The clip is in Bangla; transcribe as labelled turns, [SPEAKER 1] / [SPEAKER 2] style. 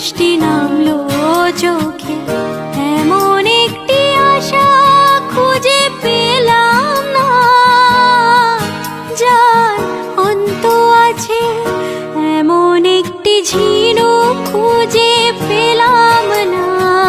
[SPEAKER 1] বৃষ্টি নামলো চোখে। এমন একটি আশা খুঁজে পেলাম না। যার অন্ত আছে, এমন একটি ঝিনু খুঁজে পেলাম